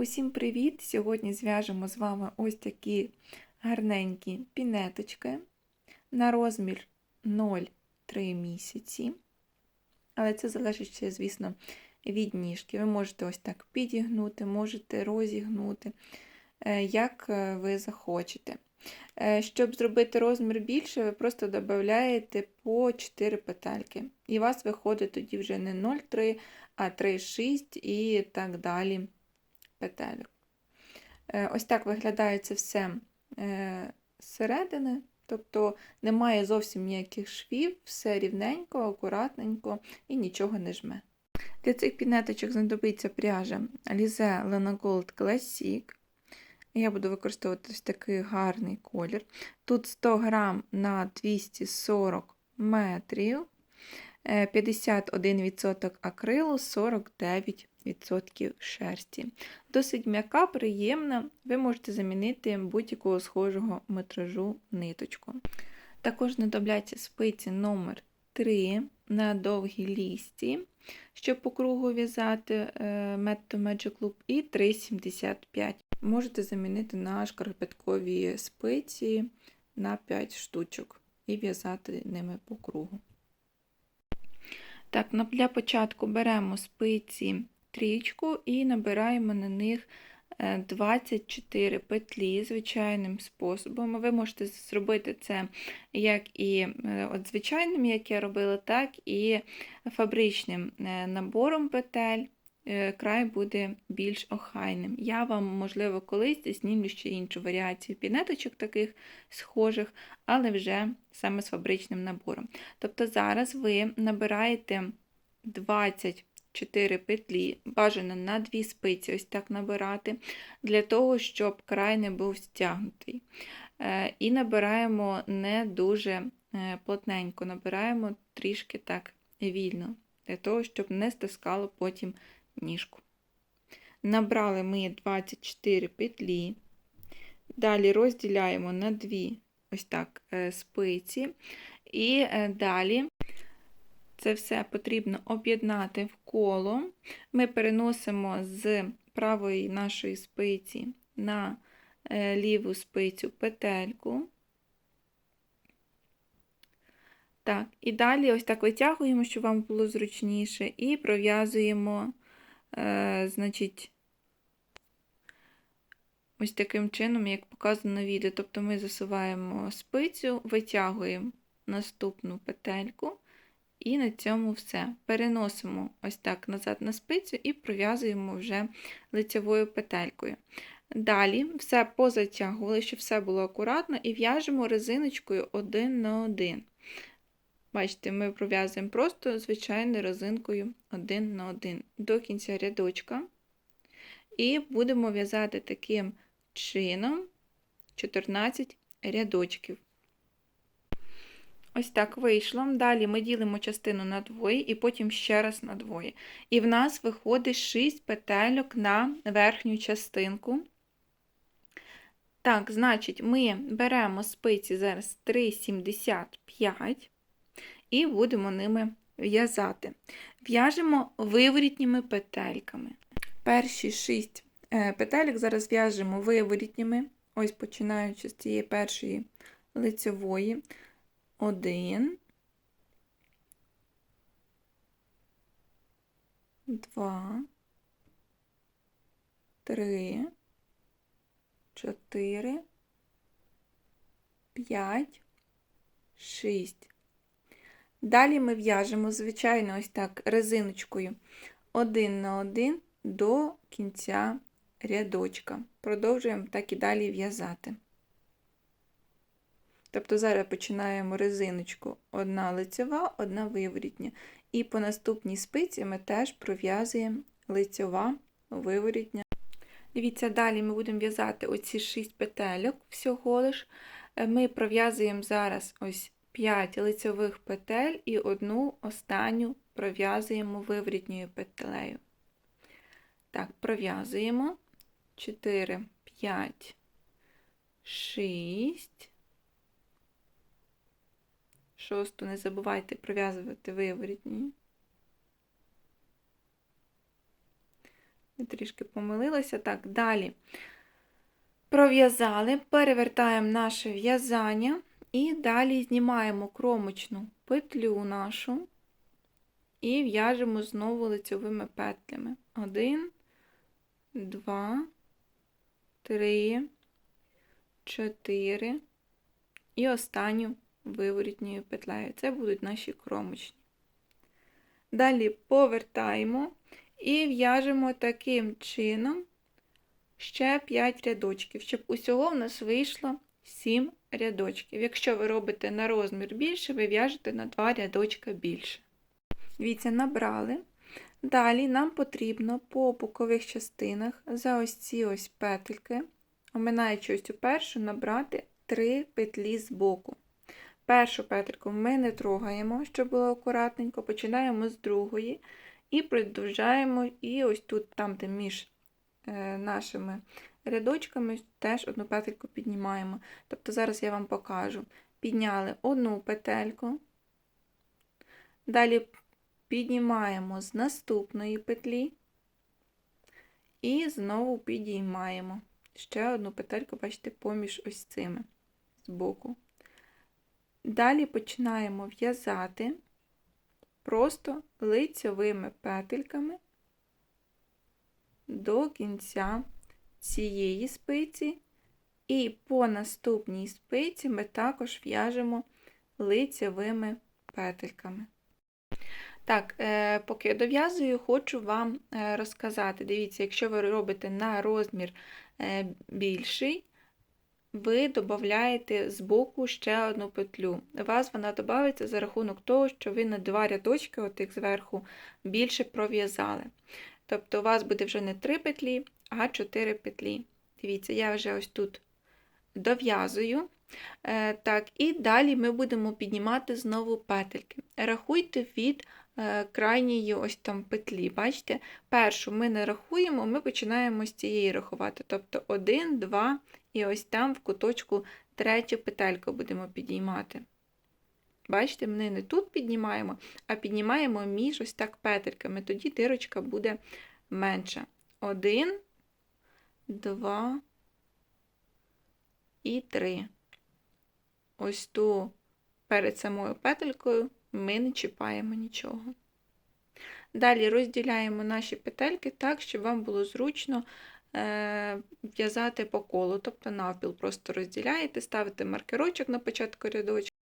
Усім привіт! Сьогодні зв'яжемо з вами ось такі гарненькі пінеточки на розмір 0,3 місяці. Але це залежить ще, звісно, від ніжки. Ви можете ось так підігнути, можете розігнути, е, як е, ви захочете. Е, щоб зробити розмір більше, ви просто додаєте по 4 петельки. І у вас виходить тоді вже не 0,3, а 3,6 і так далі петельок. Ось так виглядає це все е, зсередини, тобто немає зовсім ніяких швів, все рівненько, акуратненько і нічого не жме. Для цих пінеточок знадобиться пряжа Alize Lena Gold Classic. Я буду використовувати ось такий гарний колір. Тут 100 грам на 240 метрів, 51% е, акрилу, 49% шерсті. Досить м'яка, приємна, ви можете замінити будь-якого схожого метражу ниточку. Також знадобляться спиці номер 3 на довгій лісті, щоб по кругу в'язати е, метод Magic Loop, і 3,75 можете замінити на шкарпеткові спиці на 5 штучок і в'язати ними по кругу. Так, Для початку беремо спиці трічку і набираємо на них 24 е, петлі звичайним способом. Ви можете зробити це як і е, от звичайним, як я робила, так і фабричним е, набором петель. Е, край буде більш охайним. Я вам, можливо, колись знімлю ще іншу варіацію пінеточок таких схожих, але вже саме з фабричним набором. Тобто зараз ви набираєте 24 петлі, бажано на дві спиці, ось так набирати, для того, щоб край не був стягнутий. Е, і набираємо не дуже е, плотненько, набираємо трішки так вільно, для того, щоб не стискало потім ніжку. Набрали ми 24 петлі, далі розділяємо на дві ось так е, спиці, і е, далі це все потрібно об'єднати в коло. Ми переносимо з правої нашої спиці на е, ліву спицю петельку. Так, І далі ось так витягуємо, щоб вам було зручніше, і пров'язуємо е, значить, ось таким чином, як показано на відео. Тобто ми засуваємо спицю, витягуємо наступну петельку, і на цьому все. Переносимо ось так назад на спицю і пров'язуємо вже лицевою петелькою. Далі все позатягували, щоб все було акуратно, і в'яжемо резиночкою один на один. Бачите, ми пров'язуємо просто звичайною резинкою один на один до кінця рядочка. І будемо в'язати таким чином 14 рядочків. Ось так вийшло. Далі ми ділимо частину на двоє і потім ще раз на двоє. І в нас виходить 6 петельок на верхню частинку. Так, значить, ми беремо спиці зараз 3,75 і будемо ними в'язати. В'яжемо виворітніми петельками. Перші шість е, петелек зараз в'яжемо виворітніми, ось починаючи з цієї першої лицевої. Один, два, три, чотири, п'ять, шість. Далі ми в'яжемо, звичайно, ось так резиночкою один на один до кінця рядочка. Продовжуємо так і далі в'язати. Тобто зараз починаємо резиночку одна лицева, одна виворітня. І по наступній спиці ми теж пров'язуємо лицьова виворітня. Дивіться, далі ми будемо в'язати оці 6 петельок всього лиш. Ми пров'язуємо зараз ось 5 лицевих петель і одну останню пров'язуємо виворітньою петлею. Так, пров'язуємо 4, 5, 6. Шосту не забувайте пров'язувати виворітні. Я трішки помилилася. Так, далі пров'язали, перевертаємо наше в'язання і далі знімаємо кромочну петлю нашу і в'яжемо знову лицьовими петлями. Один, два, три, чотири і останню виворітньою петлею. Це будуть наші кромочні. Далі повертаємо і в'яжемо таким чином ще 5 рядочків, щоб усього в нас вийшло 7 рядочків. Якщо ви робите на розмір більше, ви в'яжете на 2 рядочка більше. Дивіться, набрали. Далі нам потрібно по бокових частинах за ось ці ось петельки, оминаючи ось цю першу, набрати 3 петлі з боку. Першу петельку ми не трогаємо, щоб було акуратненько, починаємо з другої і продовжаємо, і ось тут, там, де між е, нашими рядочками, теж одну петельку піднімаємо. Тобто зараз я вам покажу. Підняли одну петельку, далі піднімаємо з наступної петлі і знову підіймаємо. Ще одну петельку, бачите, поміж ось цими збоку. Далі починаємо в'язати просто лицьовими петельками до кінця цієї спиці, і по наступній спиці ми також в'яжемо лицьовими петельками. Так, е, поки я дов'язую, хочу вам е, розказати. Дивіться, якщо ви робите на розмір е, більший, ви додаєте з боку ще одну петлю. У вас вона додається за рахунок того, що ви на два рядочки, отих зверху, більше пров'язали. Тобто, у вас буде вже не 3 петлі, а 4 петлі. Дивіться, я вже ось тут дов'язую. Е, так, І далі ми будемо піднімати знову петельки. Рахуйте від е, крайньої ось там петлі. Бачите? Першу ми не рахуємо, ми починаємо з цієї рахувати. Тобто 1, 2 і ось там в куточку третю петельку будемо підіймати. Бачите, ми не тут піднімаємо, а піднімаємо між ось так петельками, тоді дирочка буде менша. Один, два і три. Ось ту перед самою петелькою ми не чіпаємо нічого. Далі розділяємо наші петельки так, щоб вам було зручно Е, в'язати по колу, тобто навпіл просто розділяєте, ставите маркерочок на початку рядочка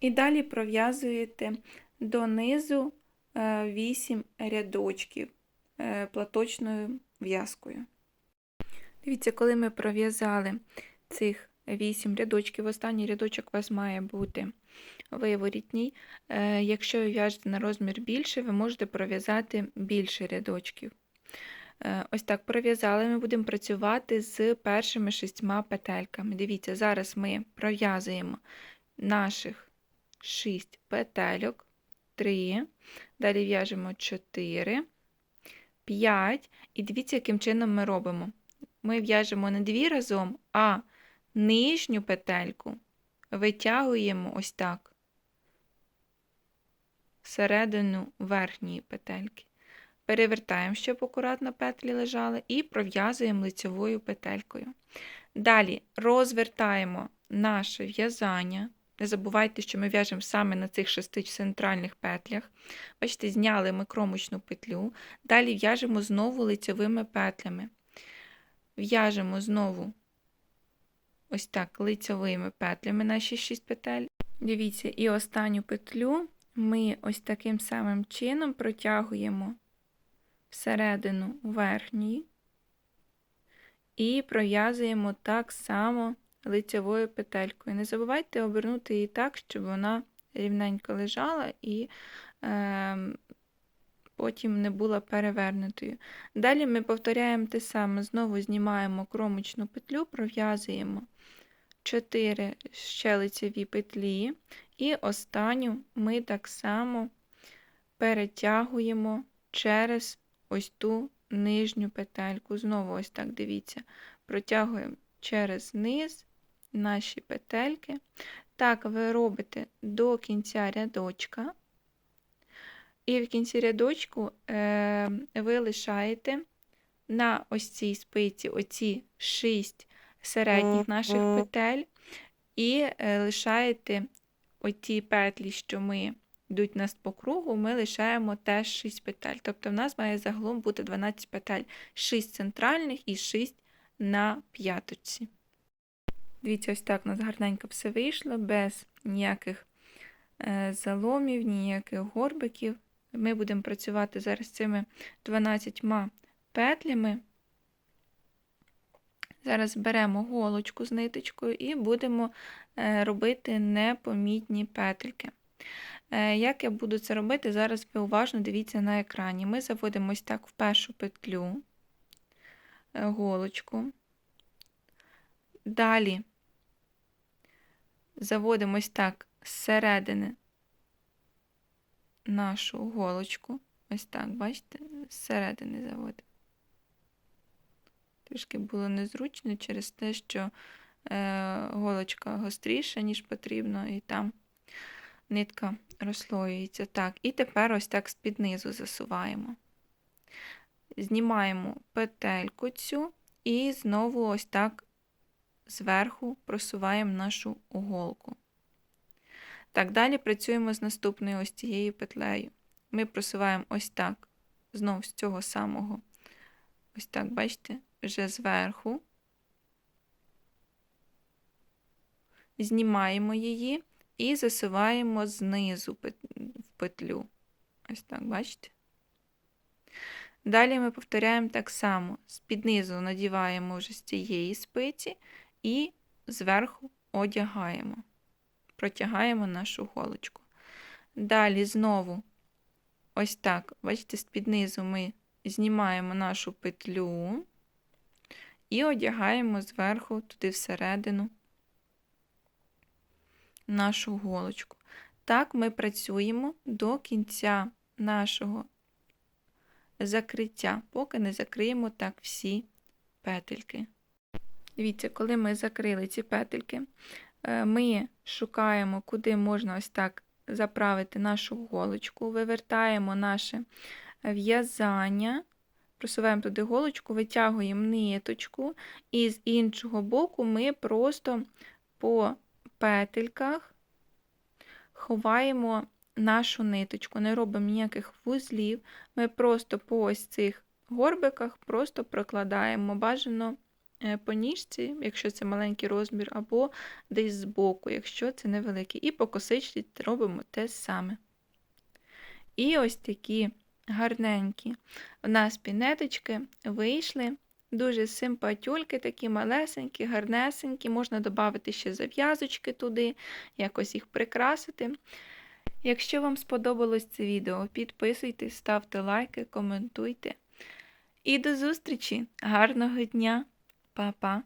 і далі пров'язуєте донизу 8 е, рядочків е, платочною в'язкою. Дивіться, коли ми пров'язали цих 8 рядочків, останній рядочок у вас має бути виворітній. Якщо ви в'яжете на розмір більше, ви можете пров'язати більше рядочків. Е, ось так пров'язали, ми будемо працювати з першими шістьма петельками. Дивіться, зараз ми пров'язуємо наших 6 петельок, 3, далі в'яжемо 4, 5. І дивіться, яким чином ми робимо. Ми в'яжемо не дві разом, а нижню петельку витягуємо ось так, всередину верхньої петельки. Перевертаємо, щоб акуратно петлі лежали, і пров'язуємо лицевою петелькою. Далі розвертаємо наше в'язання. Не забувайте, що ми в'яжемо саме на цих шести центральних петлях. Бачите, зняли ми кромочну петлю. Далі в'яжемо знову лицевими петлями. В'яжемо знову ось так лицевими петлями наші 6 петель. Дивіться, і останню петлю ми ось таким самим чином протягуємо всередину верхньої і пров'язуємо так само лицевою петелькою. Не забувайте обернути її так, щоб вона рівненько лежала і е, потім не була перевернутою. Далі ми повторяємо те саме, знову знімаємо кромочну петлю, пров'язуємо 4 ще лицеві петлі, і останню ми так само перетягуємо через ось ту нижню петельку. Знову ось так дивіться, протягуємо через низ наші петельки. Так, ви робите до кінця рядочка, і в кінці рядочку е, ви лишаєте на ось цій спиці оці 6 середніх наших петель і е, лишаєте оті петлі, що ми йдуть нас по кругу, ми лишаємо теж 6 петель. Тобто в нас має загалом бути 12 петель, 6 центральних і 6 на п'яточці. Дивіться, ось так у нас гарненько все вийшло, без ніяких е, заломів, ніяких горбиків. Ми будемо працювати зараз цими 12 петлями. Зараз беремо голочку з ниточкою і будемо е, робити непомітні петельки. Е, Як я буду це робити, зараз ви уважно дивіться на екрані. Ми заводимо ось так в першу петлю е, голочку. Далі заводимо ось так зсередини нашу голочку. Ось так, бачите, зсередини заводимо. Трішки було незручно через те, що е, голочка гостріша, ніж потрібно, і там нитка розслоюється. Так, і тепер ось так з-під низу засуваємо. Знімаємо петельку цю і знову ось так зверху просуваємо нашу голку. Так, далі працюємо з наступною ось цією петлею. Ми просуваємо ось так, знову з цього самого, ось так, бачите, вже зверху, знімаємо її і засуваємо знизу в петлю. Ось так, бачите? Далі ми повторяємо так само: з-під низу надіваємо вже з цієї спиці і зверху одягаємо, протягаємо нашу голочку. Далі знову ось так, бачите, з-під низу ми знімаємо нашу петлю і одягаємо зверху туди всередину нашу голочку. Так ми працюємо до кінця нашого закриття, поки не закриємо так всі петельки. Дивіться, коли ми закрили ці петельки, ми шукаємо, куди можна ось так заправити нашу голочку, вивертаємо наше в'язання, просуваємо туди голочку, витягуємо ниточку, і з іншого боку ми просто по петельках ховаємо нашу ниточку, не робимо ніяких вузлів, ми просто по ось цих горбиках просто прокладаємо бажано е, по ніжці, якщо це маленький розмір, або десь збоку, якщо це невеликий. І по косичці робимо те саме. І ось такі гарненькі у нас пінеточки вийшли. Дуже симпатюльки, такі малесенькі, гарнесенькі, можна додати ще зав'язочки туди, якось їх прикрасити. Якщо вам сподобалось це відео, підписуйтесь, ставте лайки, коментуйте. І до зустрічі! Гарного дня, 爸爸